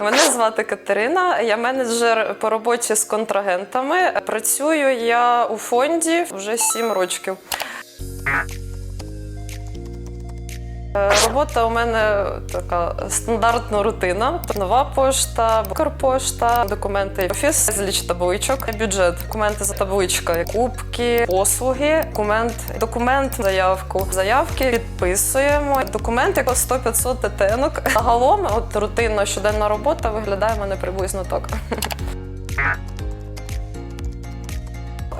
Мене звати Катерина, я менеджер по роботі з контрагентами. Працюю я у фонді вже сім років. Робота у мене така стандартна рутина. Нова пошта, Укрпошта, документи, офіс, зліч табличок, бюджет, документи за табличка, кубки, послуги, документ, документ, заявку. Заявки підписуємо. Документи 100-500 ТТНок. Загалом, от рутинна щоденна робота виглядає в мене приблизно так.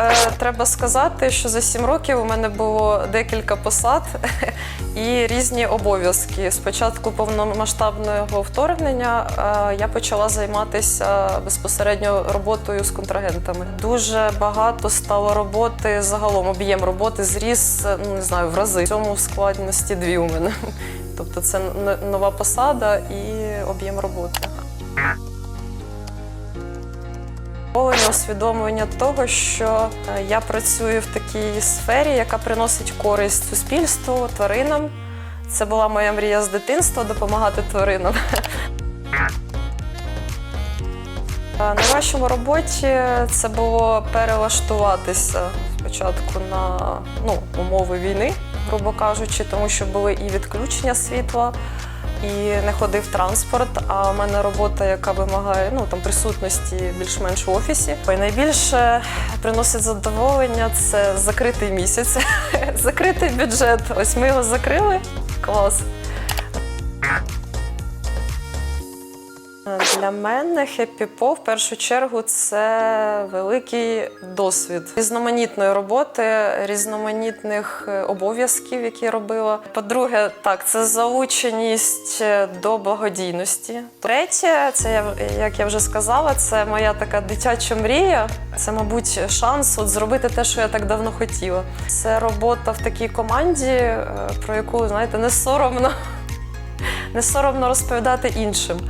Е, Треба сказати, що за сім років у мене було декілька посад і різні обов'язки. Спочатку повномасштабного вторгнення е, я почала займатися безпосередньо роботою з контрагентами. Дуже багато стало роботи загалом. Об'єм роботи зріс ну не знаю в рази. В цьому складності дві у мене. Тобто це нова посада і об'єм роботи. Повне усвідомлення того, що е, я працюю в такій сфері, яка приносить користь суспільству, тваринам. Це була моя мрія з дитинства допомагати тваринам. Е, На вашому роботі це було перелаштуватися спочатку на ну, умови війни, грубо кажучи, тому що були і відключення світла, і не ходив транспорт. А в мене робота, яка вимагає ну, там, присутності більш-менш в офісі. І найбільше приносить задоволення це закритий місяць, закритий бюджет. Ось ми його закрили. Клас. Для мене Po в першу чергу це великий досвід різноманітної роботи, різноманітних е, обов'язків, які робила. По-друге, так, це залученість е, до благодійності. Третє, це я як я вже сказала, це моя така дитяча мрія. Це, мабуть, шанс от зробити те, що я так давно хотіла. Це робота в такій команді, е, про яку знаєте, не соромно, не соромно розповідати іншим.